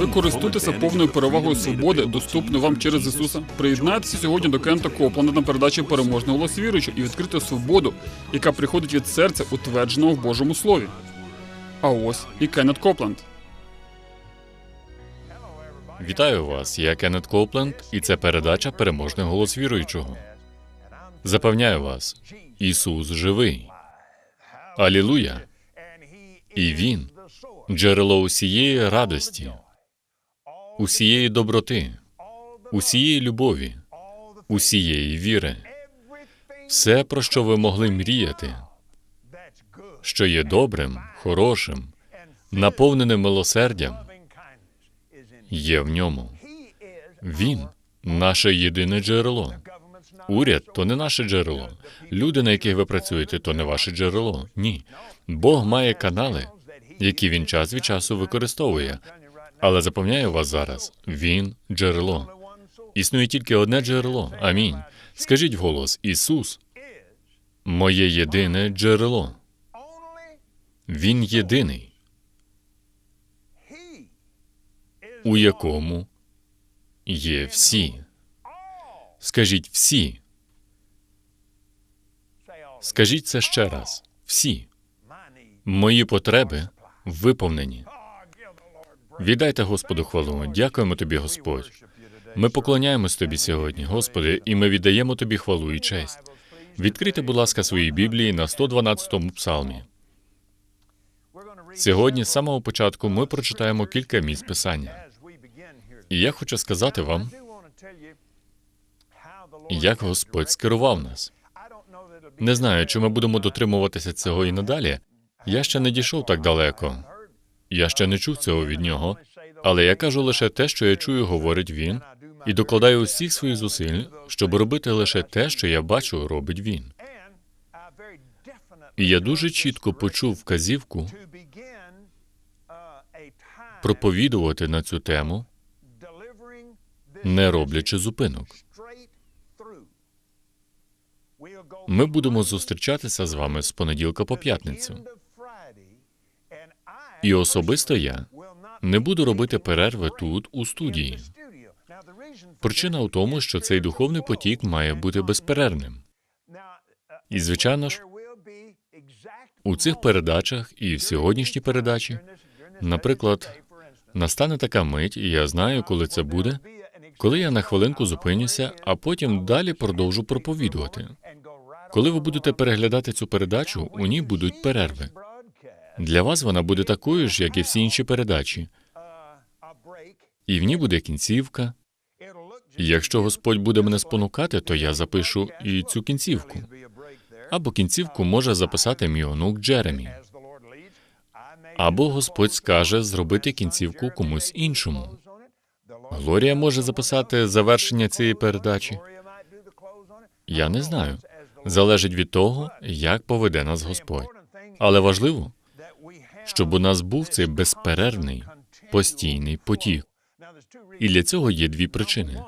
Ви користуєтеся повною перевагою свободи, доступною вам через Ісуса. Приєднайтеся сьогодні до Кента Копланда на передачі переможний голос віруючого і відкрити свободу, яка приходить від серця, утвердженого в Божому Слові. А ось і Кеннет Копланд. Вітаю вас, я Кеннет Копленд, і це передача Переможний голос віруючого. Запевняю вас, Ісус живий. Алілуя! І Він джерело усієї радості, усієї доброти, усієї любові, усієї віри, все, про що ви могли мріяти, що є добрим, хорошим, наповненим милосердям, є в ньому. Він наше єдине джерело. Уряд то не наше джерело. Люди, на яких ви працюєте, то не ваше джерело. Ні. Бог має канали, які він час від часу використовує. Але запевняю вас зараз, він джерело. Існує тільки одне джерело. Амінь. Скажіть вголос: Ісус, моє єдине джерело. Він єдиний, у якому є всі. Скажіть всі. Скажіть це ще раз. Всі. Мої потреби виповнені. Віддайте Господу хвалу. Дякуємо тобі, Господь. Ми поклоняємось тобі сьогодні, Господи, і ми віддаємо тобі хвалу і честь. Відкрийте, будь ласка, свої Біблії на 112-му псалмі. Сьогодні, з самого початку, ми прочитаємо кілька місць писання. І я хочу сказати вам, як Господь скерував нас. Не знаю, чи ми будемо дотримуватися цього і надалі. Я ще не дійшов так далеко. Я ще не чув цього від нього, але я кажу лише те, що я чую, говорить він, і докладаю усіх своїх зусиль, щоб робити лише те, що я бачу, робить він. І я дуже чітко почув вказівку проповідувати на цю тему, не роблячи зупинок. Ми будемо зустрічатися з вами з понеділка по п'ятницю. І особисто я не буду робити перерви тут, у студії. Причина у тому, що цей духовний потік має бути безперервним. І, звичайно ж, у цих передачах і в сьогоднішній передачі, наприклад, настане така мить, і я знаю, коли це буде, коли я на хвилинку зупинюся, а потім далі продовжу проповідувати. Коли ви будете переглядати цю передачу, у ній будуть перерви. Для вас вона буде такою ж, як і всі інші передачі. І в ній буде кінцівка. І якщо Господь буде мене спонукати, то я запишу і цю кінцівку. Або кінцівку може записати мій онук Джеремі. Або Господь скаже зробити кінцівку комусь іншому. Глорія може записати завершення цієї передачі. Я не знаю. Залежить від того, як поведе нас Господь. Але важливо, щоб у нас був цей безперервний, постійний потік. І для цього є дві причини: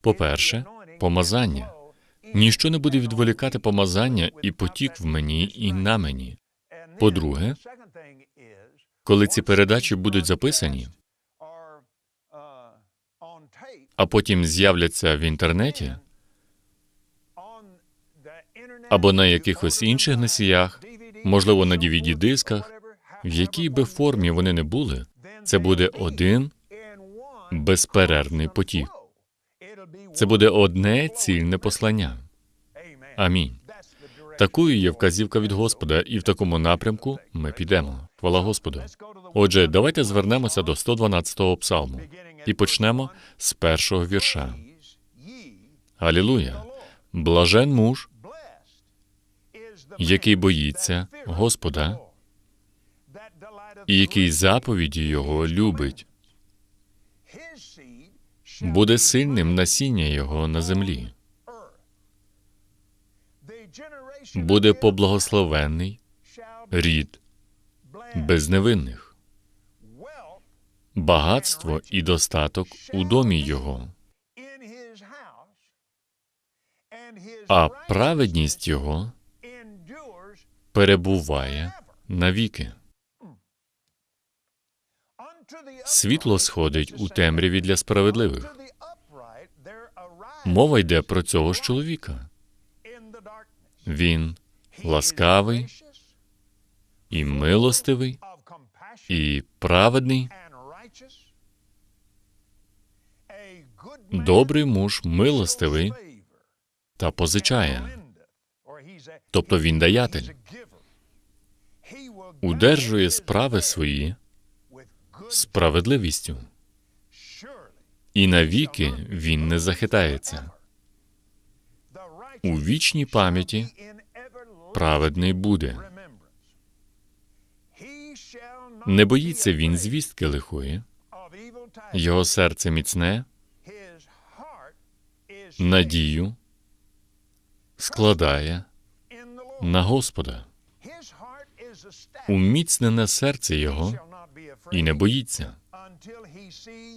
по-перше, помазання. Ніщо не буде відволікати помазання і потік в мені і на мені. По-друге, коли ці передачі будуть записані, а потім з'являться в інтернеті або на якихось інших носіях, можливо, на dvd дисках в якій би формі вони не були, це буде один безперервний потік. Це буде одне цільне послання. Амінь. Такою є вказівка від Господа, і в такому напрямку ми підемо. Хвала Господу. Отже, давайте звернемося до 112-го псалму і почнемо з першого вірша. Алілуя! Блажен муж, який боїться Господа і який заповіді його любить, буде сильним насіння його на землі, буде поблагословенний рід безневинних, багатство і достаток у домі його, а праведність його перебуває навіки. Світло сходить у темряві для справедливих. Мова йде про цього ж чоловіка. Він ласкавий і милостивий, і праведний, добрий муж, милостивий та позичає. Тобто він даятель. Удержує справи свої справедливістю, і навіки він не захитається. У вічній пам'яті праведний буде. Не боїться він звістки лихої, його серце міцне, надію складає на Господа. Уміцнене серце його і не боїться,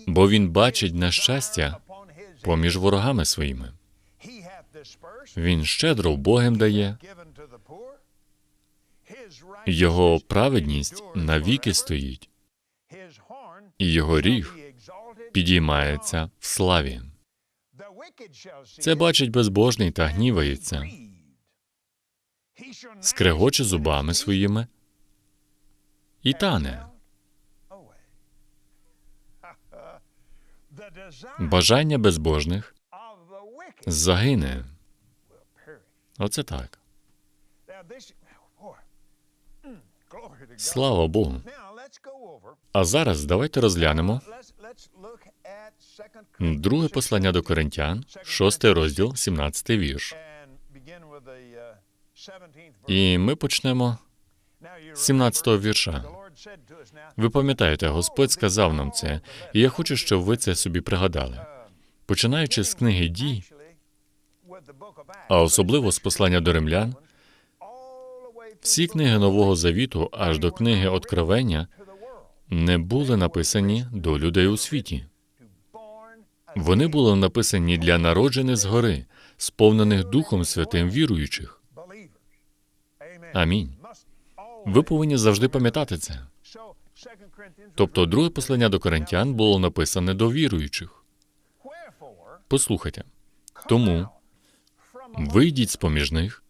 бо він бачить на щастя поміж ворогами своїми. Він щедро Богом дає, його праведність навіки стоїть, і його ріг підіймається в славі. Це бачить безбожний та гнівається, скрегоче зубами своїми і тане. Бажання безбожних загине. Оце так. Слава Богу. А зараз давайте розглянемо друге послання до Коринтян, шостий розділ, 17 вірш. І ми почнемо з 17-го вірша. Ви пам'ятаєте, Господь сказав нам це, і я хочу, щоб ви це собі пригадали. Починаючи з книги дій, а особливо з послання до римлян, всі книги Нового Завіту аж до книги Откровення не були написані до людей у світі. Вони були написані для народжених згори, сповнених Духом Святим віруючих. Амінь. Ви повинні завжди пам'ятати це. Тобто, друге послання до коринтян було написане до віруючих. Послухайте. Тому вийдіть з поміж них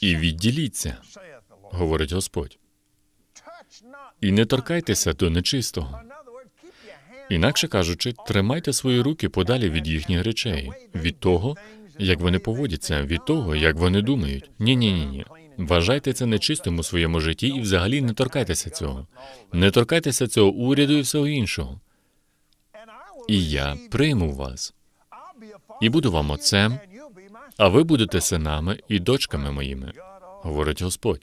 і відділіться, говорить Господь. І не торкайтеся до нечистого. Інакше кажучи, тримайте свої руки подалі від їхніх речей, від того, як вони поводяться, від того, як вони думають. Ні, ні, ні, ні. Вважайте це нечистим у своєму житті і взагалі не торкайтеся цього. Не торкайтеся цього уряду і всього іншого. І я прийму вас і буду вам отцем, а ви будете синами і дочками моїми, говорить Господь.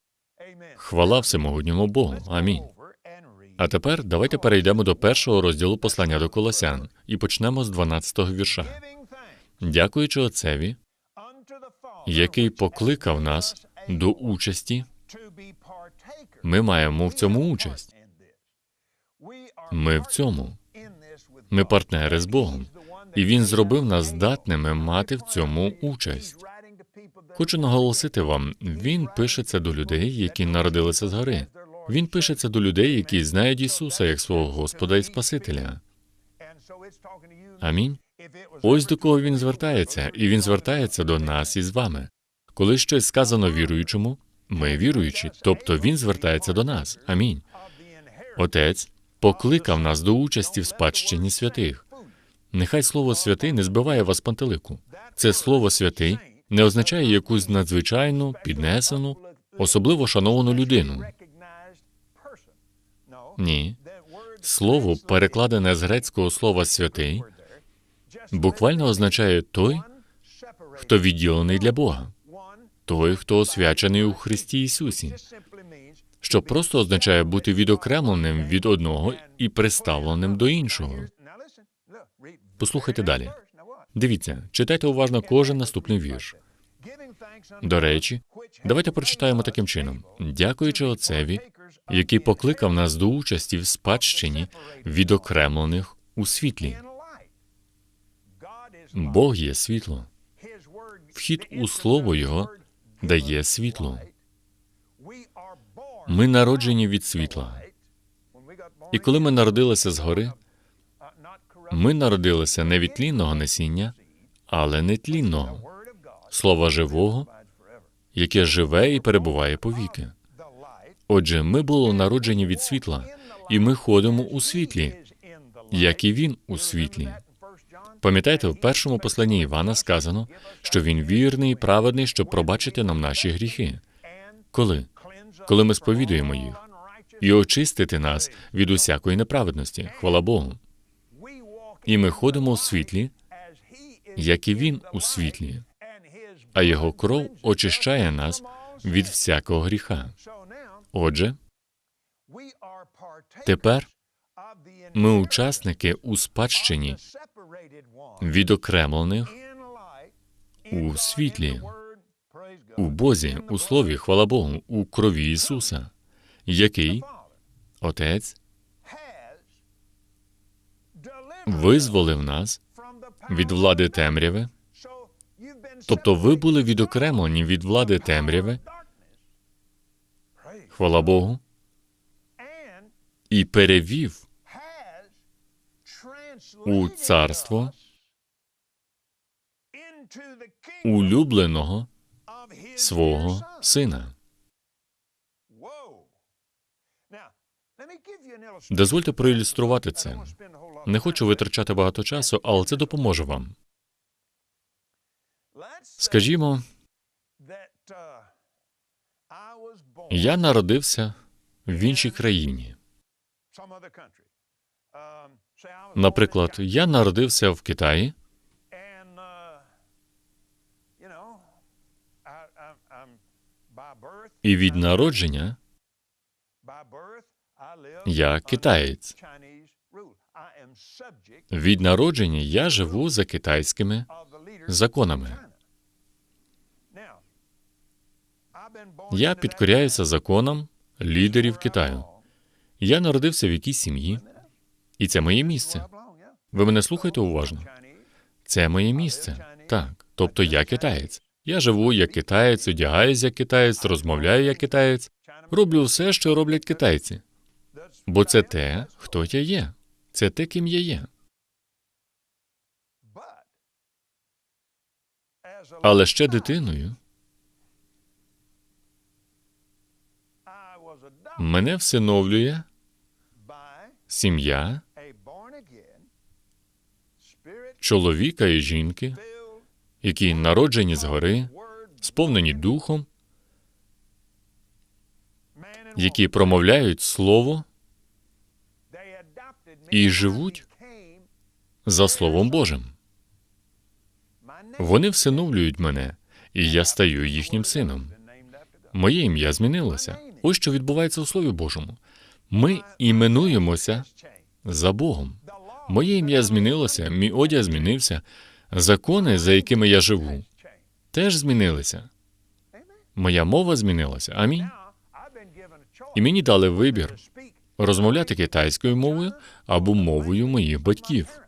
Хвала всемогутньому Богу. Амінь. А тепер давайте перейдемо до першого розділу послання до Колосян і почнемо з 12-го вірша. Дякуючи Отцеві, який покликав нас до участі, ми маємо в цьому участь. Ми в цьому. Ми партнери з Богом, і Він зробив нас здатними мати в цьому участь. Хочу наголосити вам, він пише це до людей, які народилися згори. Він пише це до людей, які знають Ісуса як свого Господа і Спасителя. Амінь. Ось до кого він звертається, і він звертається до нас із вами. Коли щось сказано віруючому, ми віруючі, тобто він звертається до нас. Амінь. Отець покликав нас до участі в спадщині святих. Нехай слово святий не збиває вас пантелику. Це слово святий не означає якусь надзвичайну, піднесену, особливо шановану людину. Ні. Слово, перекладене з грецького слова святий, буквально означає той, хто відділений для Бога, той, хто освячений у Христі Ісусі, що просто означає бути відокремленим від одного і приставленим до іншого. Послухайте далі. Дивіться, читайте уважно кожен наступний вірш. До речі, давайте прочитаємо таким чином: дякуючи Отцеві, який покликав нас до участі в спадщині відокремлених у світлі. Бог є світло. Вхід у слово Його дає світло. Ми народжені від світла. І коли ми народилися згори, ми народилися не від тлінного насіння, але нетлінного, слова живого, яке живе і перебуває повіки. Отже, ми були народжені від світла, і ми ходимо у світлі, як і він у світлі. Пам'ятаєте, в першому посланні Івана сказано, що він вірний і праведний, щоб пробачити нам наші гріхи. Коли? Коли ми сповідуємо їх і очистити нас від усякої неправедності. Хвала Богу. І ми ходимо у світлі, як і він у світлі, а його кров очищає нас від всякого гріха. Отже, тепер ми учасники у спадщині відокремлених у світлі, у Бозі, у Слові, хвала Богу, у крові Ісуса, який Отець визволив нас від влади темряви. Тобто ви були відокремлені від влади темряви, хвала Богу, і перевів у царство улюбленого свого сина. Дозвольте проілюструвати це. Не хочу витрачати багато часу, але це допоможе вам. Скажімо, я народився в іншій країні. Наприклад, я народився в Китаї, і від народження я китаєць. від народження я живу за китайськими законами. Я підкоряюся законам лідерів Китаю. Я народився в якійсь сім'ї, і це моє місце. Ви мене слухаєте уважно? Це моє місце. Так. Тобто я китаєць. Я живу як китаєць, одягаюсь як китаєць, розмовляю як китаєць, роблю все, що роблять китайці. Бо це те, хто я є. Це те, ким я є. Але ще дитиною мене всиновлює сім'я чоловіка і жінки, які народжені згори, сповнені духом, які промовляють слово і живуть за Словом Божим. Вони всиновлюють мене, і я стаю їхнім сином. Моє ім'я змінилося. Ось що відбувається у Слові Божому. Ми іменуємося за Богом. Моє ім'я змінилося, мій одяг змінився. Закони, за якими я живу, теж змінилися. Моя мова змінилася. Амінь. І мені дали вибір розмовляти китайською мовою або мовою моїх батьків.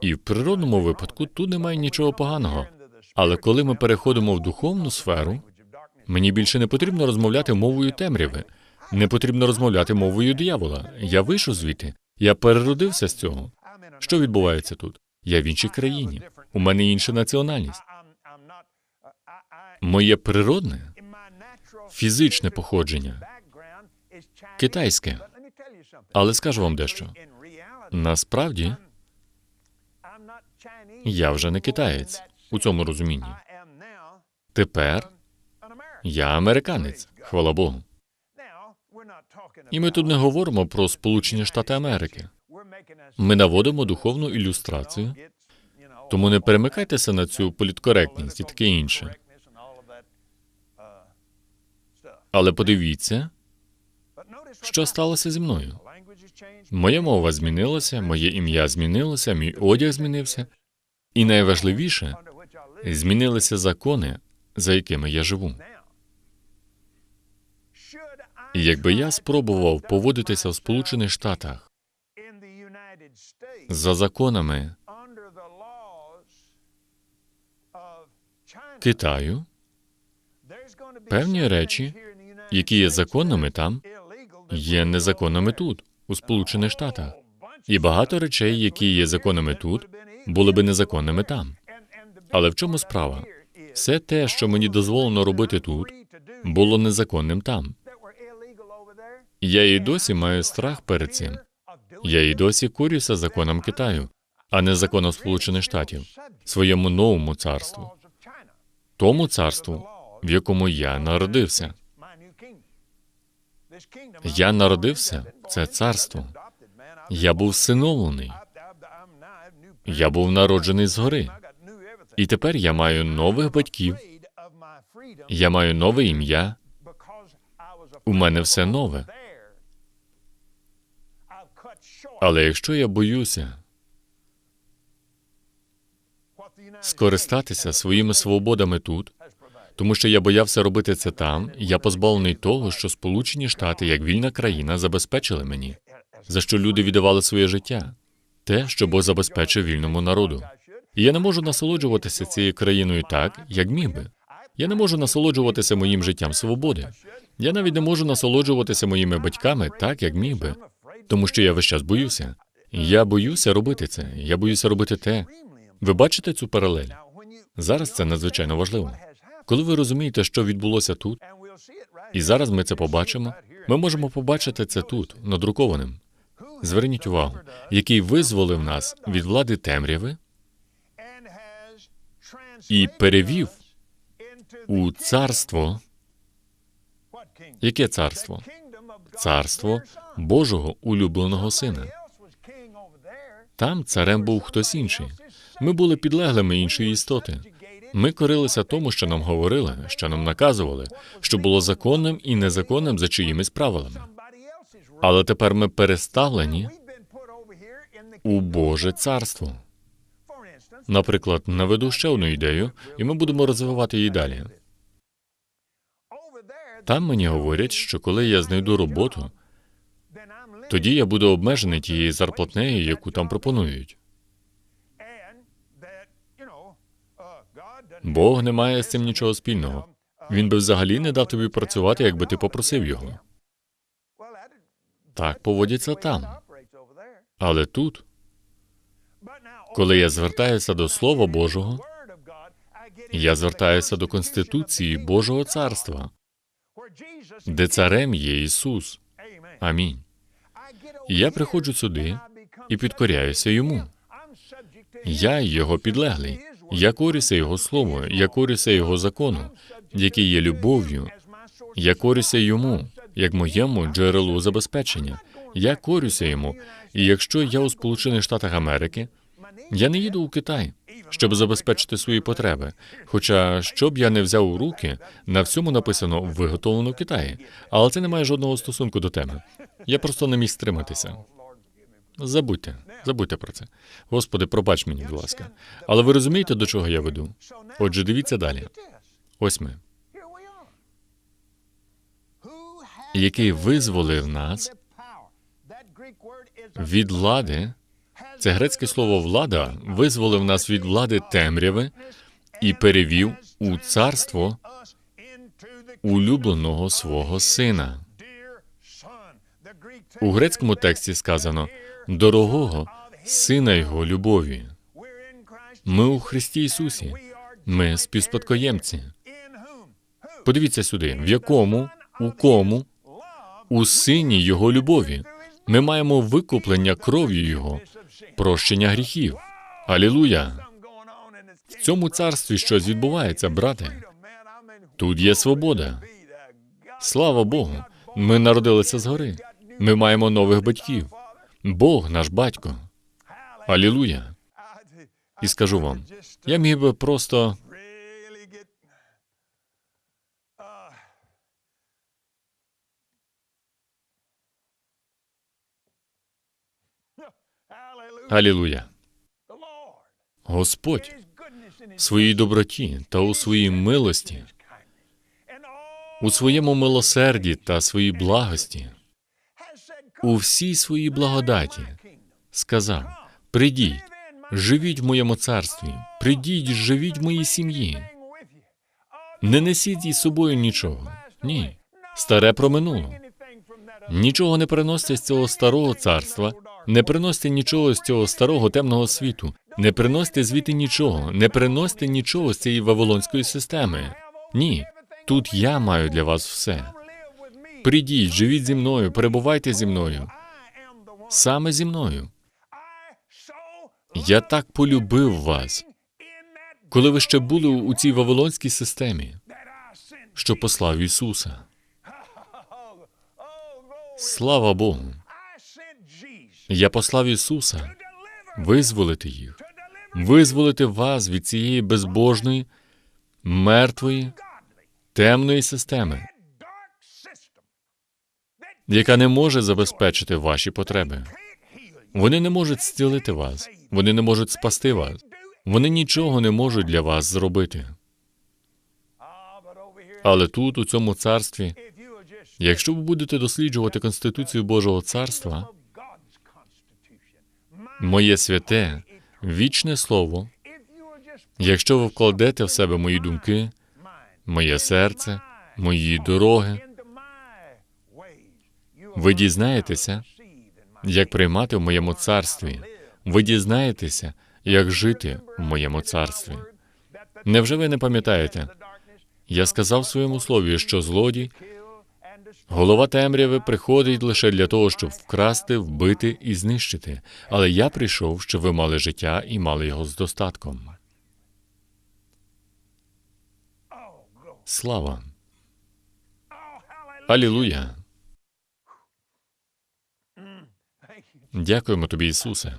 І в природному випадку тут немає нічого поганого. Але коли ми переходимо в духовну сферу, мені більше не потрібно розмовляти мовою темряви, не потрібно розмовляти мовою диявола. Я вийшов звідти, я переродився з цього. Що відбувається тут? Я в іншій країні. У мене інша національність. Моє природне, фізичне походження китайське. Але скажу вам дещо. Насправді, я вже не китаєць у цьому розумінні. Тепер я американець, хвала Богу. І ми тут не говоримо про Сполучені Штати Америки. Ми наводимо духовну ілюстрацію, тому не перемикайтеся на цю політкоректність і таке інше. Але подивіться, що сталося зі мною. Моя мова змінилася, моє ім'я змінилося, мій одяг змінився, і найважливіше змінилися закони, за якими я живу. Якби я спробував поводитися в Сполучених Штатах за законами Китаю, певні речі, які є законними там, є незаконними тут, у Сполучених Штатах. І багато речей, які є законними тут, були би незаконними там. Але в чому справа? Все те, що мені дозволено робити тут, було незаконним там. Я і досі маю страх перед цим. Я і досі курюся законам Китаю, а не законом Сполучених Штатів, своєму новому царству, тому царству, в якому я народився. Я народився це царство. Я був всиновлений. Я був народжений згори. І тепер я маю нових батьків, я маю нове ім'я. У мене все нове. Але якщо я боюся скористатися своїми свободами тут, тому що я боявся робити це там, я позбавлений того, що Сполучені Штати, як вільна країна, забезпечили мені, за що люди віддавали своє життя, те, що Бог забезпечив вільному народу. І я не можу насолоджуватися цією країною так, як міг би. Я не можу насолоджуватися моїм життям свободи. Я навіть не можу насолоджуватися моїми батьками так, як міг би, тому що я весь час боюся. Я боюся робити це. Я боюся робити те. Ви бачите цю паралель? Зараз це надзвичайно важливо. Коли ви розумієте, що відбулося тут, і зараз ми це побачимо, ми можемо побачити це тут, надрукованим. Зверніть увагу, який визволив нас від влади темряви і перевів у царство. Яке царство? Царство Божого улюбленого сина. Там царем був хтось інший. Ми були підлеглими іншої істоти. Ми корилися тому, що нам говорили, що нам наказували, що було законним і незаконним за чиїмись правилами. Але тепер ми переставлені у Боже царство. Наприклад, наведу ще одну ідею, і ми будемо розвивати її далі. Там мені говорять, що коли я знайду роботу, тоді я буду обмежений тією зарплатнею, яку там пропонують. Бог не має з цим нічого спільного. Він би взагалі не дав тобі працювати, якби ти попросив його. Так поводяться там. Але тут, коли я звертаюся до Слова Божого, я звертаюся до Конституції Божого царства, де царем є Ісус. Амінь. Я приходжу сюди і підкоряюся йому. Я його підлеглий. Я корюся його слову, я корюся його закону, який є любов'ю. Я корюся йому, як моєму джерелу забезпечення. Я корюся йому. І якщо я у Сполучених Штатах Америки, я не їду у Китай, щоб забезпечити свої потреби. Хоча, що б я не взяв у руки, на всьому написано виготовлено в Китаї. Але це не має жодного стосунку до теми. Я просто не міг стриматися. Забудьте, забудьте про це. Господи, пробач мені, будь ласка. Але ви розумієте, до чого я веду? Отже, дивіться далі. Ось ми, який визволив нас від влади. Це грецьке слово влада визволив нас від влади темряви і перевів у царство улюбленого свого сина. У грецькому тексті сказано дорогого сина його любові. Ми у Христі Ісусі. Ми співспадкоємці. Подивіться сюди, в якому, у кому, у сині Його любові. Ми маємо викуплення кров'ю Його, прощення гріхів. Алілуя! В цьому царстві щось відбувається, брате. Тут є свобода. Слава Богу. Ми народилися згори. Ми маємо нових батьків. Бог наш батько. Алілуя. І скажу вам, я міг би просто Алілуя. Господь в своїй доброті та у своїй милості, у своєму милосерді та своїй благості, у всій своїй благодаті сказав: придіть, живіть в моєму царстві, придіть, живіть в моїй сім'ї. Не несіть із собою нічого. Ні. Старе проминуло. Нічого не приносьте з цього старого царства, не приносьте нічого з цього старого темного світу, не приносьте звідти нічого, не приносьте нічого з цієї вавилонської системи. Ні, тут я маю для вас все. Придіть, живіть зі мною, перебувайте зі мною, саме зі мною. Я так полюбив вас, коли ви ще були у цій вавилонській системі, що послав Ісуса. Слава Богу! Я послав Ісуса визволити їх, визволити вас від цієї безбожної, мертвої, темної системи, яка не може забезпечити ваші потреби. Вони не можуть зцілити вас, вони не можуть спасти вас, вони нічого не можуть для вас зробити. Але тут, у цьому царстві, якщо ви будете досліджувати Конституцію Божого царства, моє святе, вічне слово, якщо ви вкладете в себе мої думки, моє серце, мої дороги, ви дізнаєтеся, як приймати в моєму царстві. Ви дізнаєтеся, як жити в моєму царстві. Невже ви не пам'ятаєте? Я сказав своєму слові, що злодій, голова темряви приходить лише для того, щоб вкрасти, вбити і знищити. Але я прийшов, щоб ви мали життя і мали його з достатком. Слава! Алілуя! Дякуємо тобі, Ісусе.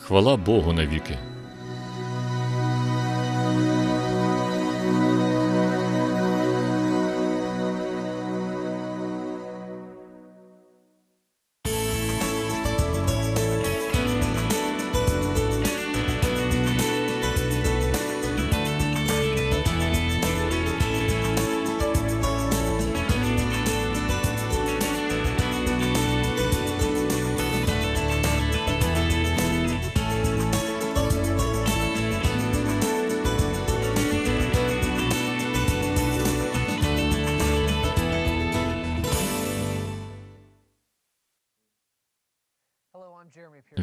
Хвала Богу навіки.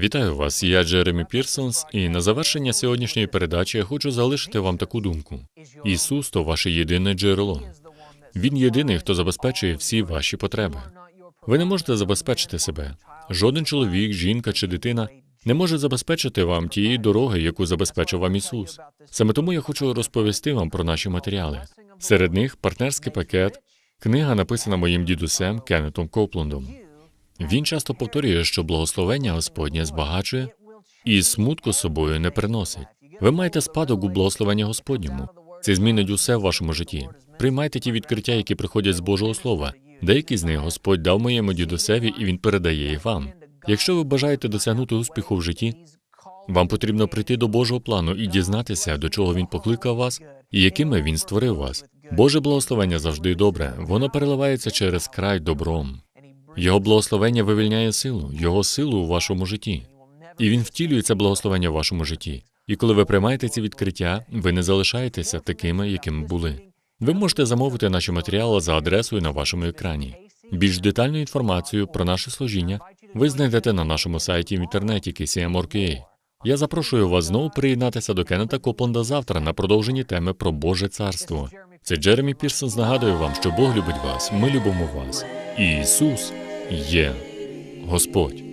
Вітаю вас. Я Джеремі Пірсонс, і на завершення сьогоднішньої передачі я хочу залишити вам таку думку: Ісус то ваше єдине джерело. Він єдиний, хто забезпечує всі ваші потреби. Ви не можете забезпечити себе. Жоден чоловік, жінка чи дитина не може забезпечити вам тієї дороги, яку забезпечив вам Ісус. Саме тому я хочу розповісти вам про наші матеріали. Серед них партнерський пакет, книга, написана моїм дідусем Кеннетом Копландом. Він часто повторює, що благословення Господнє збагачує і смутку собою не приносить. Ви маєте спадок у благословенні Господньому. Це змінить усе в вашому житті. Приймайте ті відкриття, які приходять з Божого Слова. Деякі з них Господь дав моєму дідусеві, і він передає їх вам. Якщо ви бажаєте досягнути успіху в житті, вам потрібно прийти до Божого плану і дізнатися, до чого він покликав вас і якими він створив вас. Боже благословення завжди добре, воно переливається через край добром. Його благословення вивільняє силу, його силу у вашому житті. І він втілює це благословення в вашому житті. І коли ви приймаєте ці відкриття, ви не залишаєтеся такими, якими були. Ви можете замовити наші матеріали за адресою на вашому екрані. Більш детальну інформацію про наше служіння ви знайдете на нашому сайті в інтернеті KCM.org.ua. Я запрошую вас знову приєднатися до Кеннета Копланда завтра на продовженні теми про Боже царство. Це Джеремі Пірсон нагадує вам, що Бог любить вас, ми любимо вас. І Ісус є Господь.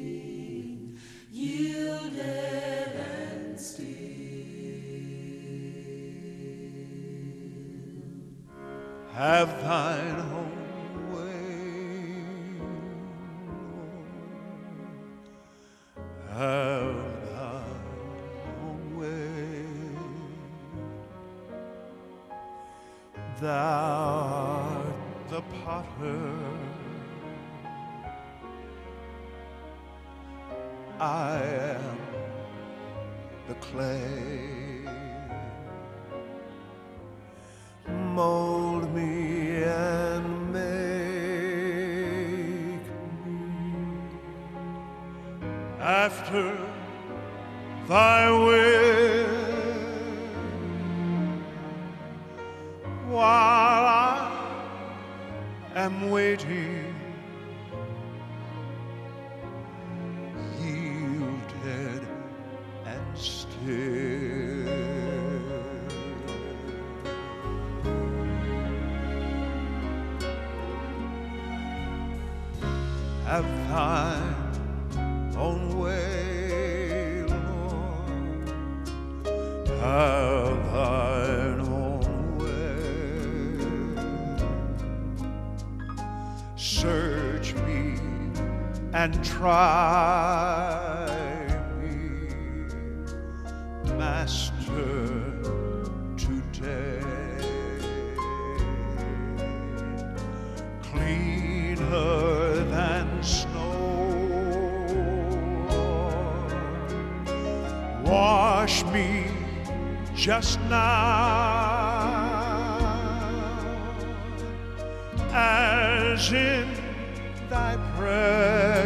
have thine Thou art the potter. I am the clay. Try me, Master, today. Cleaner than snow, wash me just now as in thy presence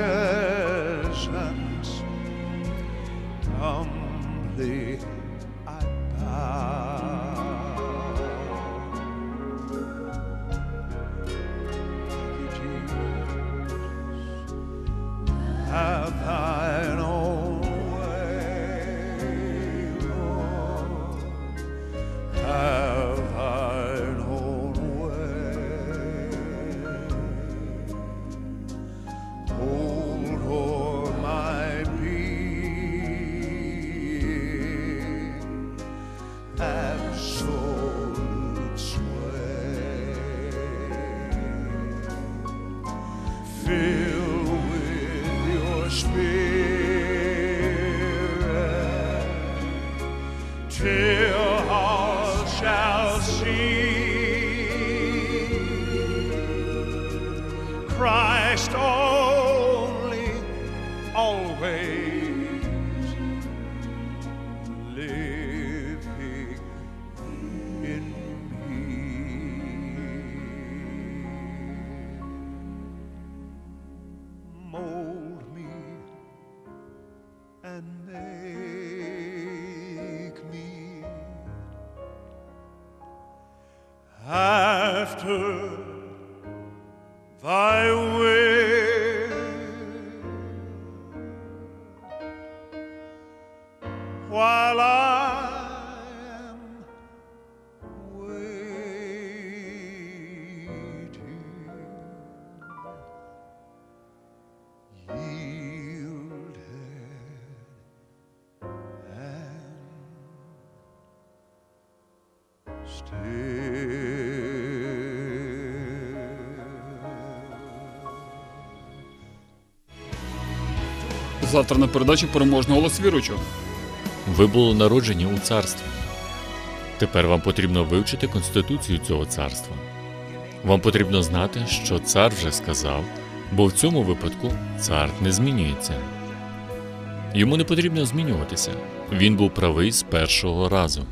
while I am waiting yielded and still. Завтра на передачі переможний голос віруючого. Ви були народжені у царстві. Тепер вам потрібно вивчити конституцію цього царства. Вам потрібно знати, що цар вже сказав, бо в цьому випадку цар не змінюється. Йому не потрібно змінюватися. Він був правий з першого разу.